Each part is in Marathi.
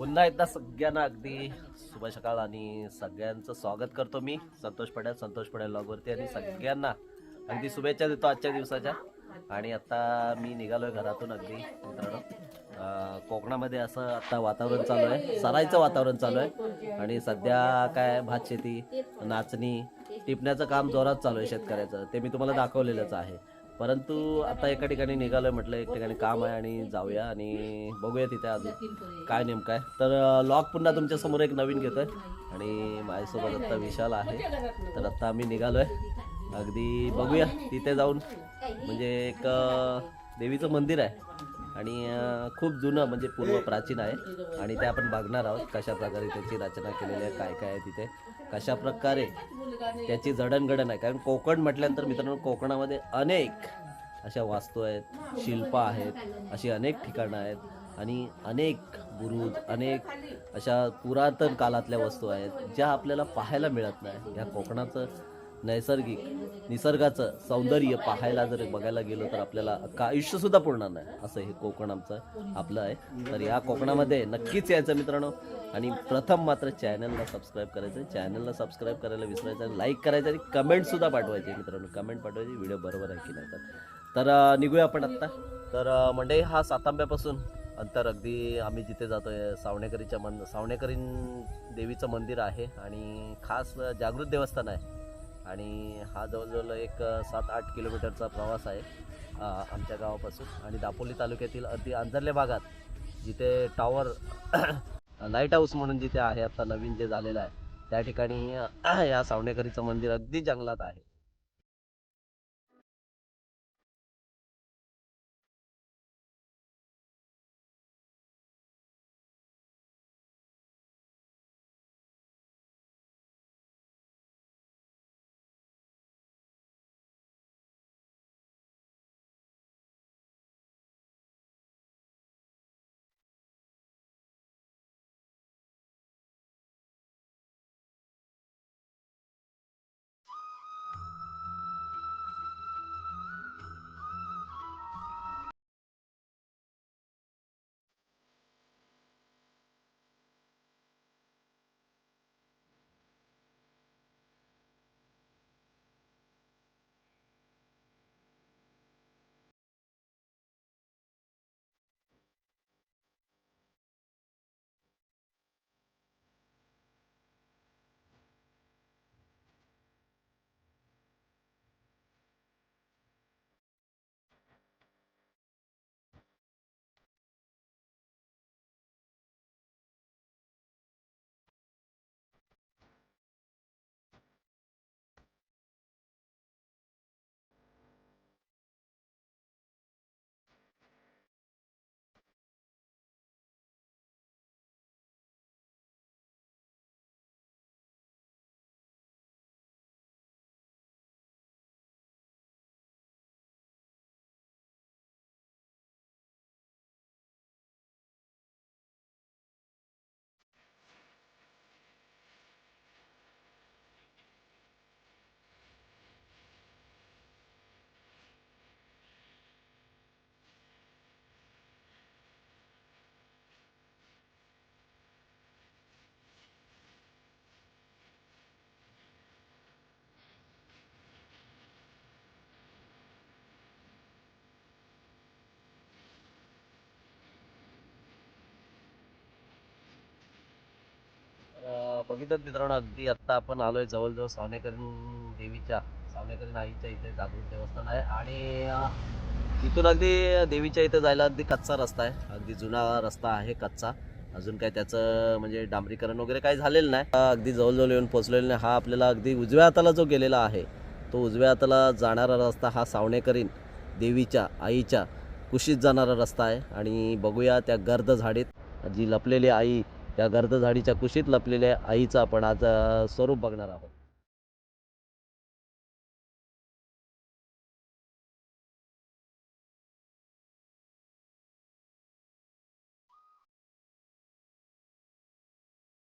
पुन्हा एकदा सगळ्यांना अगदी शुभ सकाळ आणि सगळ्यांचं स्वागत करतो मी संतोष पड्याल संतोष पड्याल लॉगवरती आणि सगळ्यांना अगदी शुभेच्छा देतो आजच्या दिवसाच्या. आणि आता मी निघालोय घरातून अगदी मित्रांनो. कोकणामध्ये असं आता वातावरण चालू आहे सरायचं वातावरण चालू आहे. आणि सध्या काय भात शेती नाचणी टिपण्याचं काम जोरात चालू आहे शेतकऱ्याचं. ते मी तुम्हाला दाखवलेलंच आहे. परंतु आता एका ठिकाणी निघालोय म्हटलं एक ठिकाणी काम आहे आणि जाऊया आणि बघूया तिथे अजून काय नेमकं आहे. तर लॉग पुन्हा तुमच्यासमोर एक नवीन घेतोय आणि माझ्यासोबत आता विशाल आहे. तर आता आम्ही निघालोय. अगदी बघूया तिथे जाऊन. म्हणजे एक देवीचं मंदिर आहे आणि खूप जुनं म्हणजे पूर्व प्राचीन आहे. आणि ते आपण बघणार आहोत कशा प्रकारे त्याची रचना केलेली आहे काय काय आहे तिथे. कशा प्रकारे त्याची जडणघडण आहे? कारण कोकण म्हटल्यानंतर मित्रांनो कोकणामध्ये अनेक अशा वास्तू आहेत शिल्प आहेत अशी अनेक ठिकाणं आहेत आणि अनेक बुरुज अनेक अशा पुरातन काळातल्या वस्तू आहेत ज्या आपल्याला पाहायला मिळत नाही. ह्या कोकणाचं नैसर्गिक निसर्गाचं सौंदर्य पाहायला जर बघायला गेलो तर आपल्याला अख्खं आयुष्य सुद्धा पुरणार नाही. असं हे कोकण आमचं आपलं आहे. तर या कोकणामध्ये नक्कीच यायचं मित्रांनो. आणि प्रथम मात्र चॅनलला सबस्क्राईब करायचं. चॅनलला सबस्क्राईब करायला विसरायचं आणि लाईक करायचं आणि कमेंट सुद्धा पाठवायचे मित्रांनो. कमेंट पाठवायची व्हिडिओ बरोबर आहे की नाही? तर निघूया आपण आत्ता. तर मंडई म्हणजे हा सातांब्यापासून अंतर अगदी आम्ही जिथे जातोय सावणेकरीच्या मन सावणेकरीन देवीचं मंदिर आहे आणि खास जागृत देवस्थान आहे. आणि हा जवळजवळ एक सात आठ किलोमीटरचा प्रवास आहे आमच्या गावापासून. आणि दापोली तालुक्यातील अगदी अंजरले भागात जिथे टॉवर लाइट हाऊस म्हणून जिथे आहे आता नवीन जे झालेलं आहे त्या ठिकाणी या सावणेकरीचं मंदिर अगदी जंगलात आहे. बघितलं मित्रांनो अगदी आत्ता आपण आलोय जवळजवळ सावनेकरीण देवीच्या सावनेकरीण आईच्या इथे जागृत देवस्थान आहे. आणि तिथून इथून अगदी देवीच्या इथे जायला अगदी कच्चा रस्ता आहे. अगदी जुना रस्ता आहे कच्चा. अजून काय त्याचं म्हणजे डांबरीकरण वगैरे काही झालेलं नाही. अगदी जवळजवळ येऊन पोहोचलेलं नाही. हा आपल्याला अगदी उजव्या हाताला जो गेलेला आहे तो उजव्या हाताला जाणारा रस्ता हा सावणेकरीन देवीच्या आईच्या कुशीत जाणारा रस्ता आहे. आणि बघूया त्या गर्द झाडीत जी लपलेली आई त्या गर्द झाडीच्या कुशीत लपलेल्या आईचं आपण आज स्वरूप बघणार आहोत.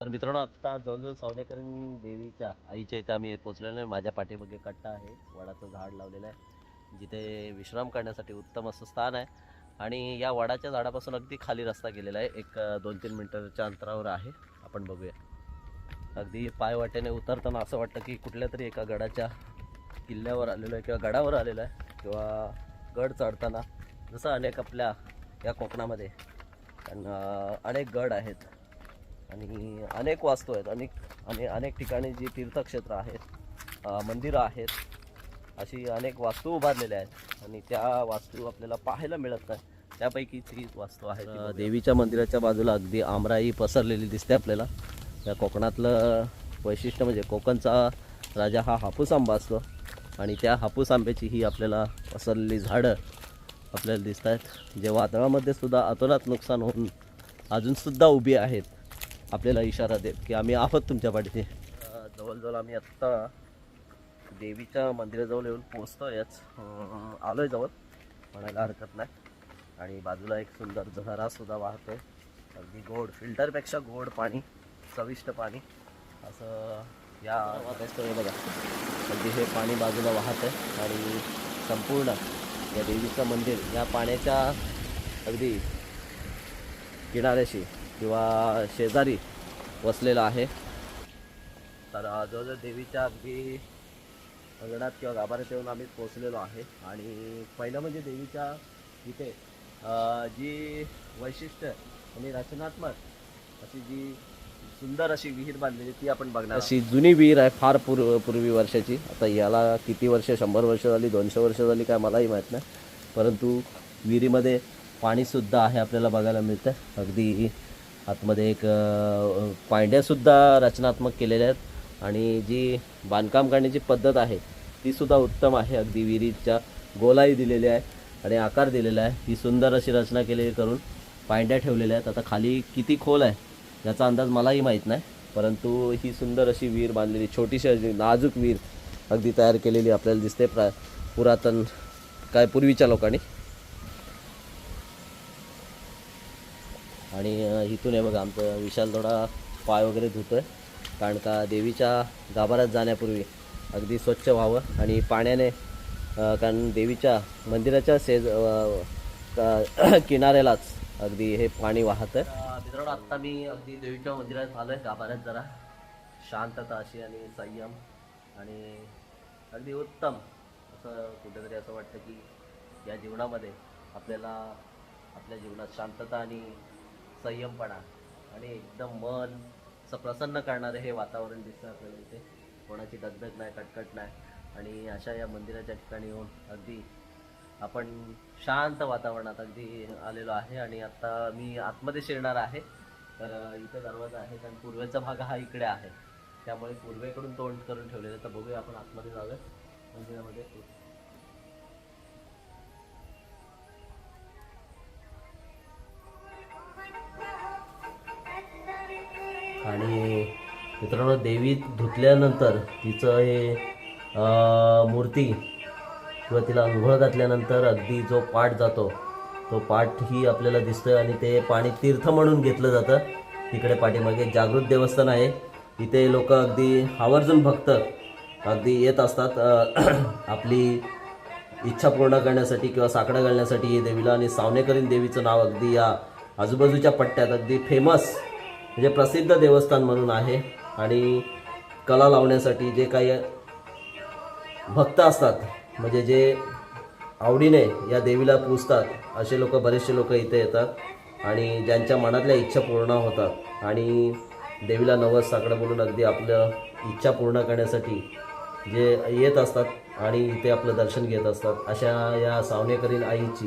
तर मित्रांनो आता जवळजवळ सावनेकरीण देवीच्या आईच्या इथे आम्ही पोचलेलो आहे. माझ्या पाठीमागे कट्टा आहे. वडाचं झाड लावलेलं आहे. जिथे विश्राम करण्यासाठी उत्तम असं स्थान आहे. आणि या वडाच्या झाडापासून अगदी खाली रस्ता गेलेला आहे. एक दोन तीन मिनिटाच्या अंतरावर आहे. आपण बघूया. अगदी पाय वाटेने उतरताना असं वाटतं की कुठल्या तरी एका गडाच्या किल्ल्यावर आलेलो आहे किंवा गडावर आलेलो आहे किंवा गड चढताना जसं अनेक आपल्या या कोकणामध्ये अनेक गड आहेत. आणि अनेक वास्तू आहेत. अनेक आणि अनेक ठिकाणी जी तीर्थक्षेत्र आहेत मंदिरं आहेत अशी अनेक वास्तू उभारलेल्या आहेत. आणि त्या वास्तू आपल्याला पाहायला मिळत नाही. त्यापैकीच ही वास्तू आहे. देवीच्या मंदिराच्या बाजूला अगदी आमराई पसरलेली दिसते आपल्याला. या कोकणातलं वैशिष्ट्य म्हणजे कोकणचा राजा हा हापूस आंबा असतो. आणि त्या हापूस आंब्याची ही आपल्याला पसरलेली झाडं आपल्याला दिसत आहेत. जे वादळामध्ये सुद्धा अतोनात नुकसान होऊन अजूनसुद्धा उभी आहेत. आपल्याला इशारा देत की आम्ही आहोत तुमच्या पाठीशी. अं, जवळजवळ आम्ही आत्ता देवीच्या मंदिराजवळ येऊन पोचतोयच आलो आहे जवळ. म्हणायला हरकत नाही. आणि बाजूला एक सुंदर झरासुद्धा वाहतो आहे अगदी गोड फिल्टरपेक्षा गोड पाणी चविष्ट पाणी. असं या आहे बघा. अगदी हे पाणी बाजूला वाहत आहे आणि संपूर्ण या देवीचं मंदिर या पाण्याच्या अगदी किनाऱ्याशी किंवा शेजारी वसलेलं आहे. तर जवळजवळ देवीच्या अगदी अंगणात किंवा गाभाऱ्यात येऊन आम्ही पोचलेलो आहे. आणि पहिलं म्हणजे देवीच्या इथे जी वैशिष्ट्य आणि रचनात्मक अशी जी सुंदर अशी विहीर बांधलेली ती आपण बघणार अशी जुनी विहीर आहे फार पूर्व पूर्वी वर्षाची. आता याला किती वर्ष शंभर वर्ष झाली दोनशे वर्ष झाली काय मलाही माहीत नाही. परंतु विहिरीमध्ये पाणीसुद्धा आहे आपल्याला बघायला मिळतं अगदी आतमध्ये एक पांड्यासुद्धा रचनात्मक केलेल्या आहेत. आणि जी बांधकाम करण्याची पद्धत आहे ती सुद्धा उत्तम आहे. अगदी विहिरीच्या गोलाई दिलेली आहे आणि आकार दिलेला आहे. ही सुंदर अशी रचना केलेली करून पांड्या ठेवलेल्या आहेत. आता खाली किती खोल आहे याचा अंदाज मलाही माहीत नाही परंतु ही सुंदर अशी विहीर बांधलेली छोटीशी अशी नाजूक विहीर अगदी तयार केलेली आपल्याला दिसते. प्रा पुरातन काय पूर्वीच्या लोकांनी. आणि इथून हे बघा आमचं विशाल थोडा पाय वगैरे धुतो आहे कारण का देवीच्या गाभाऱ्यात जाण्यापूर्वी अगदी स्वच्छ व्हावं आणि पाण्याने कारण देवीच्या मंदिराच्या शेज किनाऱ्यालाच अगदी हे पाणी वाहत. आहे मित्रांनो आत्ता मी अगदी देवीच्या मंदिरात आलोय गाभाऱ्यात जरा. शांतता अशी आणि संयम आणि अगदी उत्तम. असं कुठेतरी असं वाटतं की या जीवनामध्ये आपल्याला आपल्या जीवनात शांतता आणि संयमपणा आणि एकदम मन असं प्रसन्न करणारे हे वातावरण दिसतं आपल्याला इथे. कोणाची दगदग नाही कटकट नाही. आणि अशा या मंदिराच्या ठिकाणी येऊन अगदी आपण शांत वातावरणात अगदी आलेलो आहे आणि आता मी आतमध्ये शिरणार आहे. तर इथे दरवाजा आहे कारण पूर्वेचा भाग हा इकडे आहे. त्यामुळे पूर्वेकडून तोंड करून ठेवलेलं तर बघूया आपण आतमध्ये जाऊया मंदिरामध्ये. मित्रांनो देवी धुतल्यानंतर तिचं हे मूर्ती किंवा तिला अंघोळ घातल्यानंतर अगदी जो पाठ जातो तो पाठ ही आपल्याला दिसतोय आणि ते पाणी तीर्थ म्हणून घेतलं जातं. तिकडे पाठीमागे जागृत देवस्थान आहे. इथे लोक अगदी आवर्जून भक्त अगदी येत असतात. आपली इच्छा पूर्ण करण्यासाठी किंवा साकडं घालण्यासाठी देवीला आणि सावनेकरीन देवीचं नाव अगदी या आजूबाजूच्या पट्ट्यात अगदी फेमस म्हणजे प्रसिद्ध देवस्थान म्हणून आहे. आणि कला लावण्यासाठी जे काही भक्त असतात म्हणजे जे आवडीने या देवीला पूजतात असे लोक बरेचसे लोक इथे येतात आणि ज्यांच्या मनातल्या इच्छा पूर्ण होतात आणि देवीला नवस साकडं बोलून अगदी आपलं इच्छा पूर्ण करण्यासाठी जे येत असतात आणि इथे आपलं दर्शन घेत असतात अशा या सावनेकरीन आईची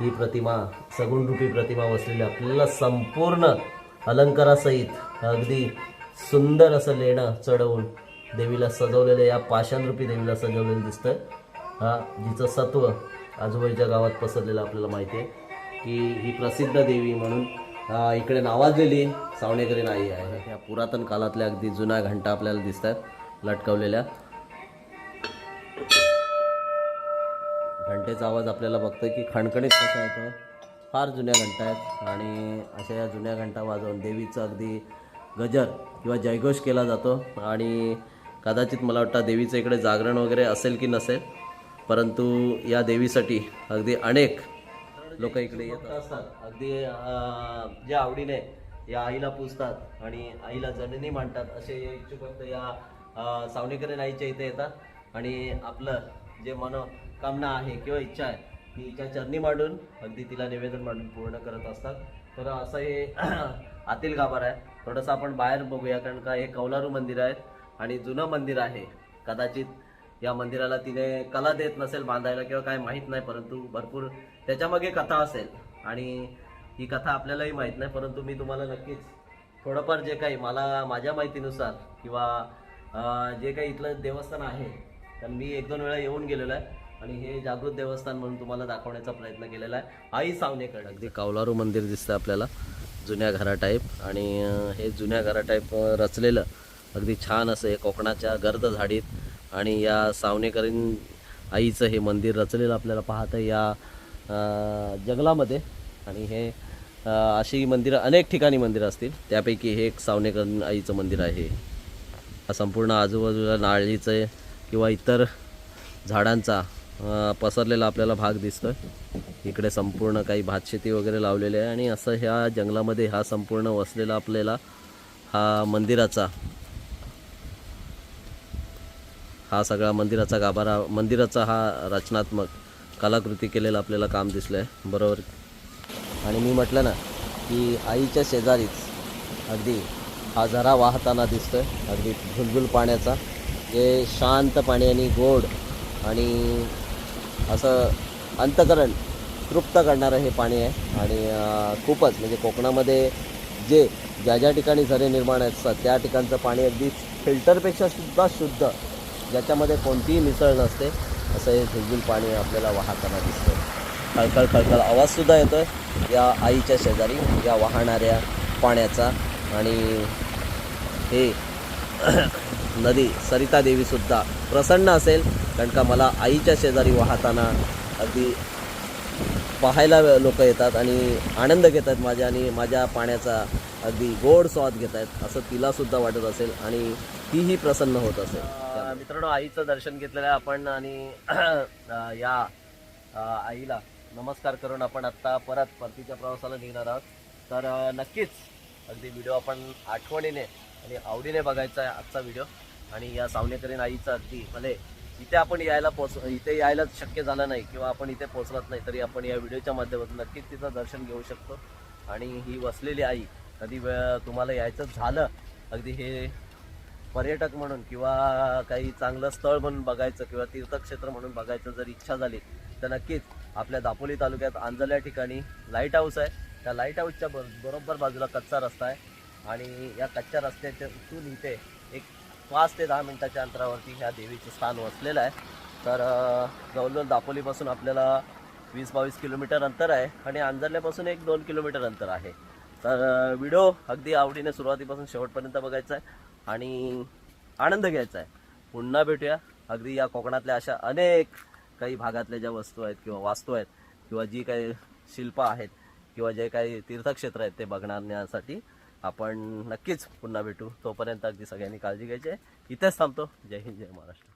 ही प्रतिमा सगुणरूपी प्रतिमा वसलेली आपल्याला संपूर्ण अलंकारासहित अगदी सुंदर असं लेणं चढवून देवीला सजवलेलं या पाषाणरूपी देवीला सजवलेलं दिसतंय. हा जिचं सत्व आजूबाजूच्या गावात पसरलेलं आपल्याला माहिती आहे की ही प्रसिद्ध देवी म्हणून इकडे नावाजलेली सावणेकरी नाही आहे. ह्या पुरातन काळातल्या अगदी जुन्या घंटा आपल्याला दिसत आहेत लटकवलेल्या. घंटेचा आवाज आपल्याला बघतोय की खणखणीत कसा येतो फार जुन्या घंटा आहेत आणि अशा या जुन्या घंटा वाजवून देवीचं अगदी गजर किंवा जयघोष केला जातो. आणि कदाचित मला वाटतं देवीचं इकडे जागरण वगैरे असेल की नसेल परंतु या देवीसाठी अगदी अनेक लोक इकडे येत असतात. अगदी ज्या जे आवडीने या आईला पूजतात आणि आईला जननी मांडतात असे इच्छुक भक्त या अं, आईच्या इथे येतात. आणि आपलं जे मनोकामना आहे किंवा इच्छा आहे ती इच्छा चरणी मांडून अगदी तिला निवेदन मांडून पूर्ण करत असतात. तर असं हे आतील गाभार आहे. थोडंसं आपण बाहेर बघूया कारण का हे कौलारू मंदिर आहे आणि जुनं मंदिर आहे. कदाचित या मंदिराला तिने कला देत नसेल बांधायला किंवा काय माहीत नाही परंतु भरपूर त्याच्यामागे कथा असेल. आणि ही कथा आपल्यालाही माहीत नाही परंतु मी तुम्हाला नक्कीच थोडंफार जे काही मला माझ्या माहितीनुसार किंवा जे काही इथलं देवस्थान आहे तर मी एक दोन वेळा येऊन गेलेलो आहे. आणि हे जागृत देवस्थान म्हणून तुम्हाला दाखवण्याचा प्रयत्न केलेला आहे. आई सावनेकडे अगदी कौलारू मंदिर दिसतं आपल्याला. जुन्या घरा टाईप आणि हे जुन्या घरा टाईप रचलेलं. अगदी छान असं हे कोकणाच्या गर्द झाडीत आणि या सावनेकरीन आईचं हे मंदिर रचलेलं आपल्याला पाहतं या जंगलामध्ये. आणि हे अशी मंदिरं अनेक ठिकाणी मंदिरं असतील. त्यापैकी हे एक सावनेकरीन आईचं मंदिर आहे. हा संपूर्ण आजूबाजूला नारळीचं किंवा इतर झाडांचा पसरलेला आपल्याला भाग दिसतोय. इकडे संपूर्ण काही भातशेती वगैरे लावलेली आहे आणि असं ह्या जंगलामध्ये हा संपूर्ण वसलेला आपल्याला हा मंदिराचा हा सगळा मंदिराचा गाभारा मंदिराचा हा रचनात्मक कलाकृती केलेलं आपल्याला काम दिसलं आहे बरोबर? आणि मी म्हटलं ना की आईच्या शेजारीच अगदी हा झरा वाहताना दिसतोय. अगदी झुलझुल पाण्याचा. जे शांत पाणी आणि गोड आणि असं अंतकरण तृप्त करणारं हे पाणी आहे. आणि खूपच म्हणजे कोकणामध्ये जे ज्या ज्या ठिकाणी झरे निर्माण असतात त्या ठिकाणचं पाणी अगदी फिल्टरपेक्षा सुद्धा शुद्ध ज्याच्यामध्ये कोणतीही मिसळ नसते असं हे झुलझुल पाणी आपल्याला वाहताना दिसतं खळखळ खळखळ आवाजसुद्धा येतो आहे या आईच्या शेजारी या वाहणाऱ्या पाण्याचा. आणि हे नदी सरिता देवीसुद्धा प्रसन्न असेल कारण का मला आईच्या शेजारी वाहताना अगदी पाहायला लोक येतात आणि आनंद घेत आहेत माझ्या आणि माझ्या पाण्याचा अगदी गोड स्वाद घेत आहेत असं तिलासुद्धा वाटत असेल आणि तीही प्रसन्न होत असेल. मित्रांनो आईचं दर्शन घेतलेलं आहे आपण आणि या आईला नमस्कार करून आपण आत्ता परत परतीच्या प्रवासाला निघणार आहोत. तर नक्कीच अगदी व्हिडिओ आपण आठवणीने आणि आवडीने बघायचा आहे आजचा व्हिडिओ. आणि या सावनेकरीन आईचं अगदी भले इथे आपण यायला पोच इथे यायला शक्य झालं नाही किंवा आपण इथे पोचलत नाही तरी आपण या व्हिडिओच्या माध्यमातून नक्कीच तिचं दर्शन घेऊ शकतो. आणि ही वसलेली आई कधी वेळ तुम्हाला यायचं झालं अगदी हे पर्यटक म्हणून किंवा काही चांगलं स्थळ म्हणून बघायचं किंवा तीर्थक्षेत्र म्हणून बघायचं जर इच्छा झाली तर नक्कीच आपल्या दापोली तालुक्यात आंजल या ठिकाणी लाइट हाऊस आहे. त्या लाइट हाऊसच्या बरोबर बाजूला कच्चा रस्ता आहे. आणि या कच्च्या रस्त्याच्यातून इथे पाच ते दहा मिनटाच्या अंतरावरती ह्या देवीचं स्थान वसलेलं आहे. तर अं, जवळजवळ दापोलीपासून आपल्याला वीस बावीस किलोमीटर अंतर आहे आणि अंजरल्यापासून एक दोन किलोमीटर अंतर आहे. तर व्हिडिओ अगदी आवडीने सुरुवातीपासून शेवटपर्यंत बघायचा आहे आणि आनंद घ्यायचा आहे. पुन्हा भेटूया. अगदी या कोकणातल्या अशा अनेक काही भागातल्या ज्या वस्तू आहेत किंवा वास्तू आहेत किंवा जी काही शिल्प आहेत किंवा जे काही तीर्थक्षेत्र आहेत ते बघण्यासाठी आपण नक्कीच पुन्हा भेटू. तोपर्यंत अगदी सगळ्यांनी काळजी घ्यायची आहे. इथेच थांबतो. जय हिंद जय महाराष्ट्र.